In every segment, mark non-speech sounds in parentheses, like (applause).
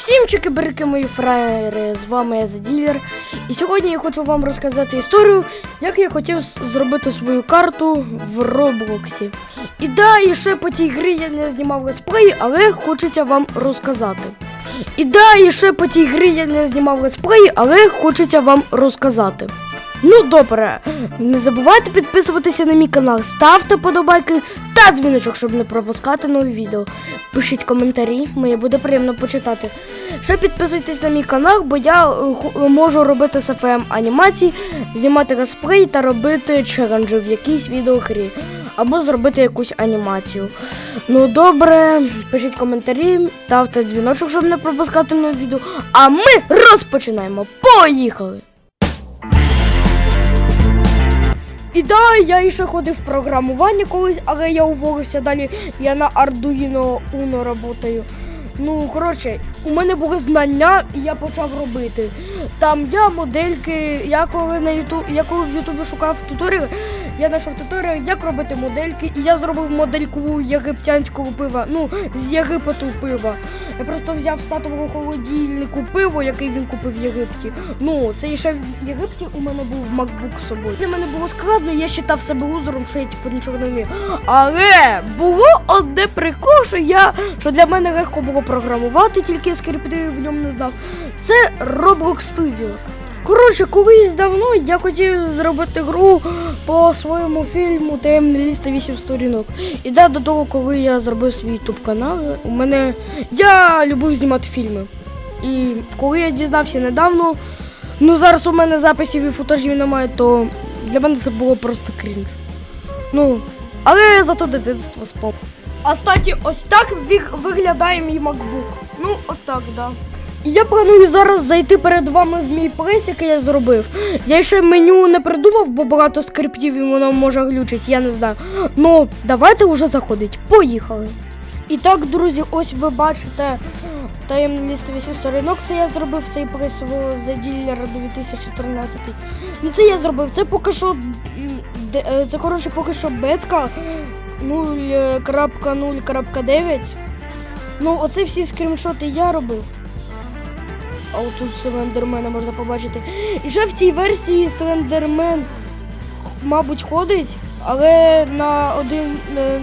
Всім чики-брики, мої фраєри, з вами я Заділер. І сьогодні я хочу вам розказати історію, як я хотів зробити свою карту в Роблоксі. І да, і ще по цій грі я не знімав летсплей, але хочеться вам розказати. І да, і ще по цій грі я не знімав летсплей, але хочеться вам розказати. Ну добре, не забувайте підписуватися на мій канал, ставте подобайки та дзвіночок, щоб не пропускати нові відео. Пишіть коментарі, мені буде приємно почитати. Ще підписуйтесь на мій канал, бо я е, можу робити з FM анімації, знімати летсплей та робити челенджі в якійсь відеогрі. Або зробити якусь анімацію. Ну добре, пишіть коментарі, ставте дзвіночок, щоб не пропускати нові відео. А ми розпочинаємо. Поїхали! І да, я ще ходив в програмування колись, але я уволився далі. Я на Arduino Uno працюю. Ну, коротше, у мене були знання, і я почав робити. Там я модельки, я коли на Ютуб, я коли в Ютубі шукав туторіали, я знайшов туторіал, як робити модельки, і я зробив модельку єгиптянського пива, ну, з Єгипету пива. Я просто взяв з татового холодильнику пиво, який він купив в Єгипті. Ну, це ще в Єгипті у мене був MacBook з собою. Для мене було складно, я вважав себе лузером, що я типу нічого не вмію. Але було одне прикол, що я що для мене легко було програмувати, тільки я скрипти в ньому не знав. Це Roblox Studio. Коротше, колись давно я хотів зробити гру по своєму фільму Таємне лісто 8 сторінок. І да, до того, коли я зробив свій ютуб канал, у мене я любив знімати фільми. І коли я дізнався недавно, ну зараз у мене записів і футажів немає, то для мене це було просто крінж. Ну, але зато дитинство спом. А статі, ось так виглядає мій MacBook. Ну, отак, да. Я планую зараз зайти перед вами в мій прес, який я зробив. Я ще меню не придумав, бо багато скриптів і воно може глючить, я не знаю. Ну, давайте вже заходить. Поїхали. І так, друзі, ось ви бачите таємний ліст 8 сторінок. Це я зробив цей прес за ділера 2013. Ну це я зробив. Це поки що. е, Це коротше поки що бетка 0.0.9. Ну, оце всі скріншоти я робив. А отут Слендермена можна побачити. І ще в цій версії Слендермен, мабуть, ходить, але на один. е,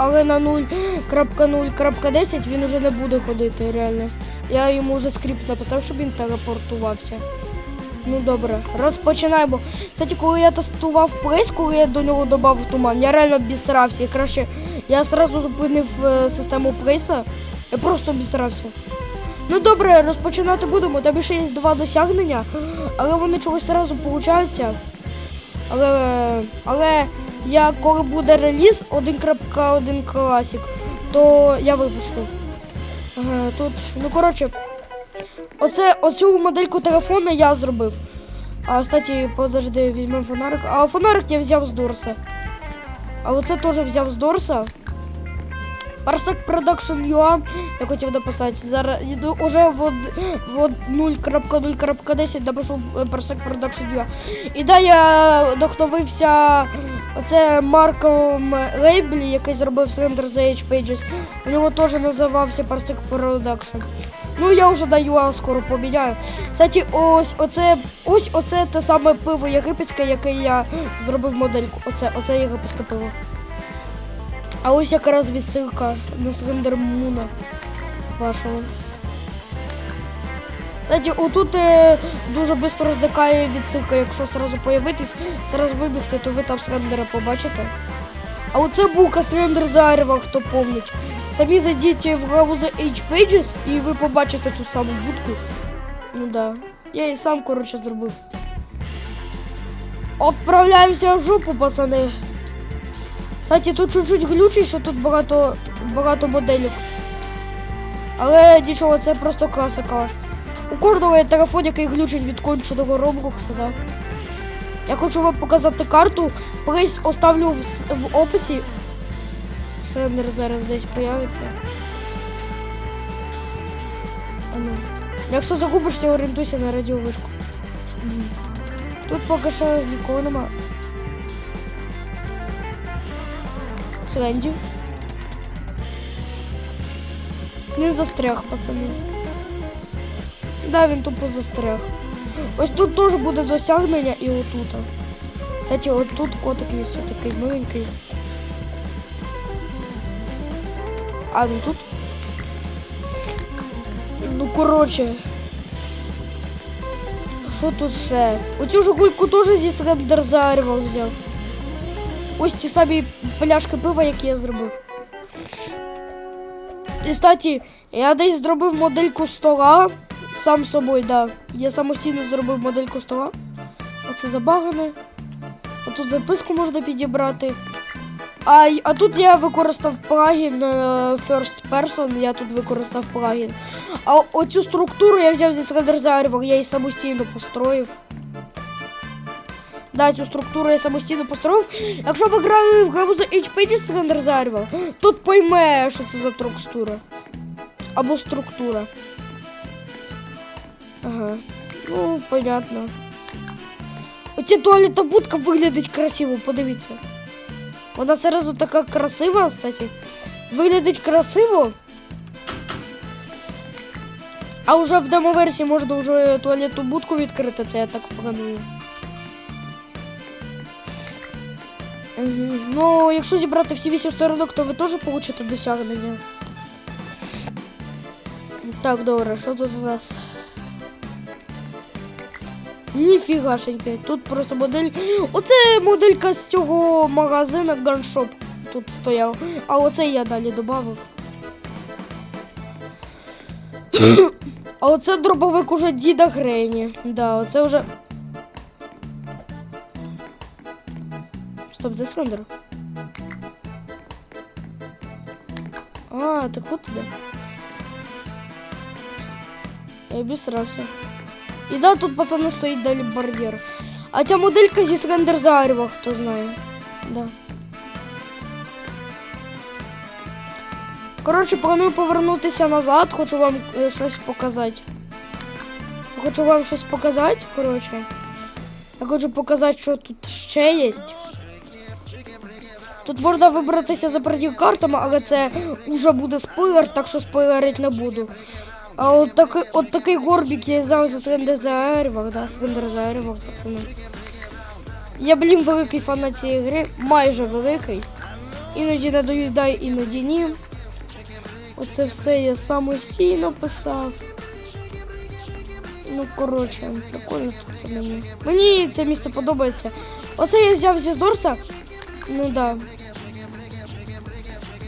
Але на 0.0.10 він уже не буде ходити, реально. Я йому вже скрипт написав, щоб він телепортувався. Ну добре, розпочинаємо. Кстати, коли я тестував плейс, коли я до нього додав туман, я реально обісрався. Краще я одразу зупинив е, систему плейса. Я просто обісрався. Ну добре, розпочинати будемо. Там ще є два досягнення, але вони чогось одразу получаються. Але, але я коли буде реліз 1.1 класік, то я випущу. Е, Тут, ну коротше, оце, оцю модельку телефона я зробив. А кстати, подожди, візьмемо фонарик. А фонарик я взяв з Дорса. А оце теж взяв з Дорса. Parsec Production UA я хотів написати. Зараз йду уже в, в 0.0.10 напишу е, Parsec Production UA. І да, я вдохновився оце Марком Лейблі, який зробив Slender The Age Pages. У нього теж називався Parsec Production. Ну, я вже даю, скоро поміняю. Кстати, ось оце, ось оце те саме пиво єгипетське, яке я зробив модельку. Оце, оце єгипетське пиво. А ось якраз відсилка на Слендер Муна вашого. Кстати, отут е, дуже швидко роздикає відсилка, якщо сразу появитись, сразу вибігти, то ви там Слендера побачите. А оце бука Слендер Зарева, хто помнить. Самі зайдіть в The Age Pages і ви побачите ту саму будку. Ну да. Я її сам, коротше, зробив. Отправляємося в жопу, пацани. Кстати, тут чуть-чуть глючить, що тут багато, багато моделів. Але нічого, це просто класика. У кожного є телефон, який глючить від конченого Роблокса, да. Я хочу вам показати карту. Плейс оставлю в, в описі. Сендер зараз десь появиться. А ну. Якщо загубишся, орієнтуйся на радіовишку. Тут поки що нікого нема. Сленді. Він застряг, пацани. Да, він тупо застряг. Ось тут теж буде досягнення і отут. Кстати, от тут котик є все такий миленький. А він тут? Ну, коротше. Що тут ще? Оцю жигульку теж зі Срендерзарєва взяв. Ось ті самі пляшки пива, які я зробив. І, кстати, я десь зробив модельку стола. Сам собою, да. Я самостійно зробив модельку стола. Оце забагане. А тут записку можна підібрати. А, а тут я використав плагін е, First Person, я тут використав плагін. А оцю структуру я взяв зі Srender я її самостійно построїв. Да, цю структуру я самостійно построїв. Якщо ви грали в гру за HP з Srender тут пойме, що це за текстура. Або структура. Ага. Ну, понятно. Оця туалетна будка виглядить красиво, подивіться. Вона сразу така красива, кстати. Виглядить красиво. А вже в демо-версії можна вже туалетну будку відкрити, це я так планую. Угу. Ну, якщо зібрати всі вісім сторінок, то ви теж получите досягнення. Так, добре, що тут у нас? Ніфігашеньки. Тут просто модель. Оце моделька з цього магазину Gunshop тут стояв. А оце я далі додав. (coughs) А оце дробовик уже діда Грені. Да, оце вже. Стоп, де Сандер? А, так от іде. Я обісрався. І да, тут пацани стоїть далі бар'єр. А ця моделька зі Скандерзарєва, хто знає. Да. Коротше, планую повернутися назад, хочу вам е, щось показати. Хочу вам щось показати, коротше. Я хочу показати, що тут ще є. Тут можна вибратися за переділ картами, але це вже буде спойлер, так що спойлерити не буду. А от такий, от такий горбик я взяв за Срендерзарєвах, да, Срендерзарєвах, пацани. Я, блін, великий фанат цієї гри, майже великий. Іноді надоїдає, іноді ні. Оце все я самостійно писав. Ну, коротше, прикольно тут це мені. Мені це місце подобається. Оце я взяв зі Здорса. Ну да.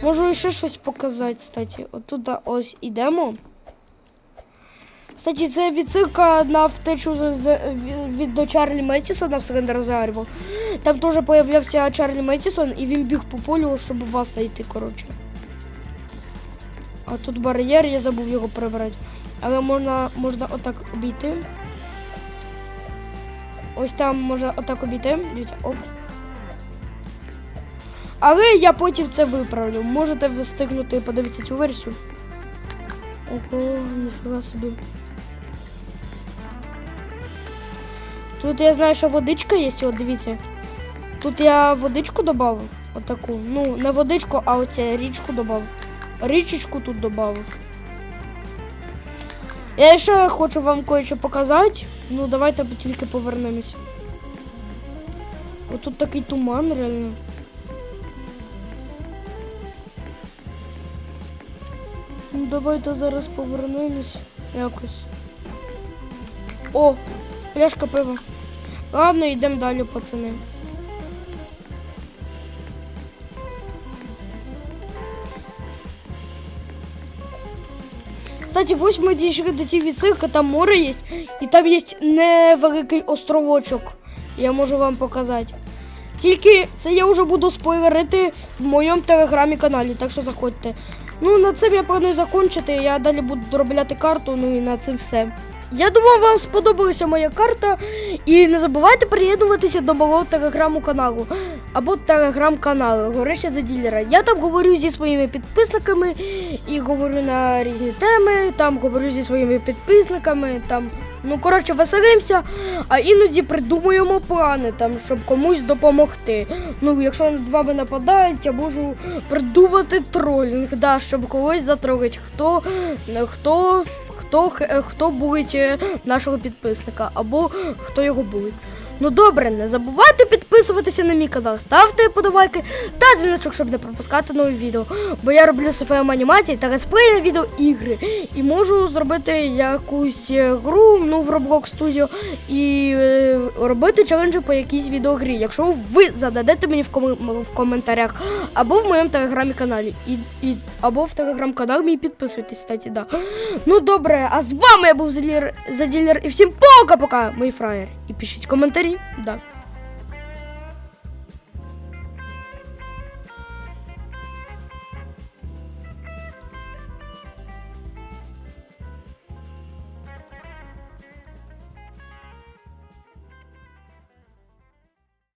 Можу ще щось показати, кстати. Отут ось ідемо. Кстати, це відсилка на втечу від- до Чарлі Меттісона в Срендерзаріво. Там теж появлявся Чарлі Меттісон і він біг по полю, щоб вас знайти, коротше. А тут бар'єр, я забув його прибрати. Але можна, можна отак обійти. Ось там можна отак обійти. Дивіться, оп. Але я потім це виправлю. Можете встигнути подивитися цю версію. Ого, ніфіга собі. Тут я знаю, що водичка є, от дивіться. Тут я водичку додав. Отаку. Ну, не водичку, а оце річку додав. Річечку тут додав. Я ще хочу вам кое-що показати. Ну, давайте тільки повернемось. Отут такий туман, реально. Ну, давайте зараз повернемось якось. О, пляшка пива. Ладно, йдемо далі, пацани. Кстати, ось ми дійшли до цієї відсилки, там море є, і там є невеликий островочок. Я можу вам показати. Тільки це я вже буду спойлерити в моєму телеграмі каналі, так що заходьте. Ну, на цим я планую закончити. Я далі буду доробляти карту, ну і на цим все. Я думаю, вам сподобалася моя карта. І не забувайте приєднуватися до мого телеграму каналу або телеграм-каналу Горища за ділера. Я там говорю зі своїми підписниками і говорю на різні теми. Там говорю зі своїми підписниками. Там, ну коротше, веселимося, а іноді придумуємо плани, там, щоб комусь допомогти. Ну, якщо над вами нападають, я можу придумати тролінг, да, щоб когось затролити. Хто, хто, хто, е, хто булить е, нашого підписника або хто його булить. Ну добре, не забувайте підписуватися на мій канал, ставте подобайки та дзвіночок, щоб не пропускати нові відео. Бо я роблю СФМ анімації та летсплеї відео ігри. І можу зробити якусь е, гру ну, в Roblox Studio і е, робити челенджі по якійсь відеогрі, якщо ви зададете мені в, ком- в коментарях або в моєму телеграмі-каналі. І, і, або в телеграм-канал мій підписуйтесь, кстати, да. Ну добре, а з вами я був Заділер, Заділер і всім пока-пока, мої фраєри. І пишіть коментарі. Да.